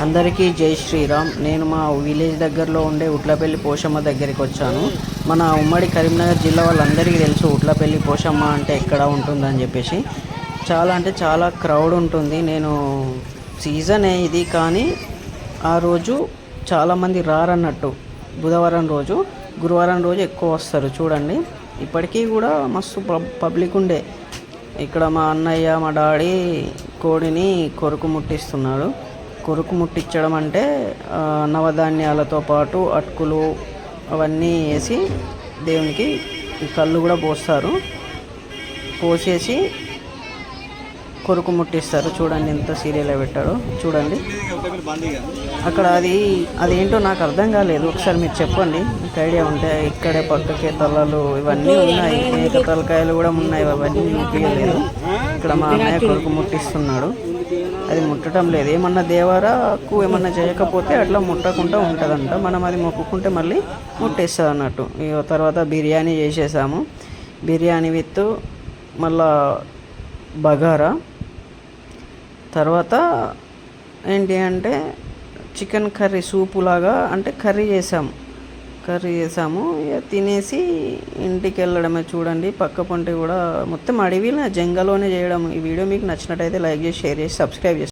అందరికీ జై శ్రీరామ్. నేను మా విలేజ్ దగ్గరలో ఉండే ఉట్లపల్లి పోషమ్మ దగ్గరికి వచ్చాను. మన ఉమ్మడి కరీంనగర్ జిల్లా వాళ్ళందరికీ తెలుసు ఉట్లపల్లి పోషమ్మ అంటే ఎక్కడ ఉంటుందని చెప్పేసి. చాలా అంటే చాలా క్రౌడ్ ఉంటుంది. నేను సీజనే ఇది కానీ ఆ రోజు చాలామంది రారన్నట్టు. బుధవారం రోజు గురువారం రోజు ఎక్కువ వస్తారు చూడండి. ఇప్పటికీ కూడా మస్తు పబ్- పబ్లిక్ ఉండే. ఇక్కడ మా అన్నయ్య మా డాడీ కోడిని కొరుకు ముట్టిస్తున్నాడు కొరుకు ముట్టించడం అంటే నవధాన్యాలతో పాటు అటుకులు అవన్నీ వేసి దేవునికి కళ్ళు కూడా పోస్తారు. పోసేసి కొరుకు ముట్టిస్తారు. చూడండి ఎంత సీరియల్ పెట్టాడో చూడండి. అక్కడ అది అదేంటో నాకు అర్థం కాలేదు. ఒకసారి మీరు చెప్పండి. మీకు ఐడియా ఉంటే ఇక్కడే పక్కకే తలలు ఇవన్నీ ఉన్నాయి. మేక తలకాయలు కూడా ఉన్నాయి. అవన్నీ చూపించలేదు ఇక్కడ మా అన్నయ్య కొరుకు ముట్టిస్తున్నాడు. ముట్టడం లేదు. ఏమన్నా దేవరకు ఏమన్నా చేయకపోతే అట్లా ముట్టకుండా ఉంటుందంట. మనం అది మొక్కుకుంటే మళ్ళీ ముట్టేస్తుంది అన్నట్టు. ఇక తర్వాత బిర్యానీ చేసేసాము. బిర్యానీ విత్ మళ్ళా బగారా. తర్వాత ఏంటి అంటే చికెన్ కర్రీ సూపు లాగా అంటే కర్రీ చేసాము కర్రీ చేసాము. ఇక తినేసి ఇంటికి వెళ్ళడమే చూడండి. పక్క పంట కూడా మొత్తం అడవిలో జంగలోనే చేయడం. ఈ వీడియో మీకు నచ్చినట్టయితే లైక్ చేసి షేర్ చేసి సబ్స్క్రైబ్ చేసి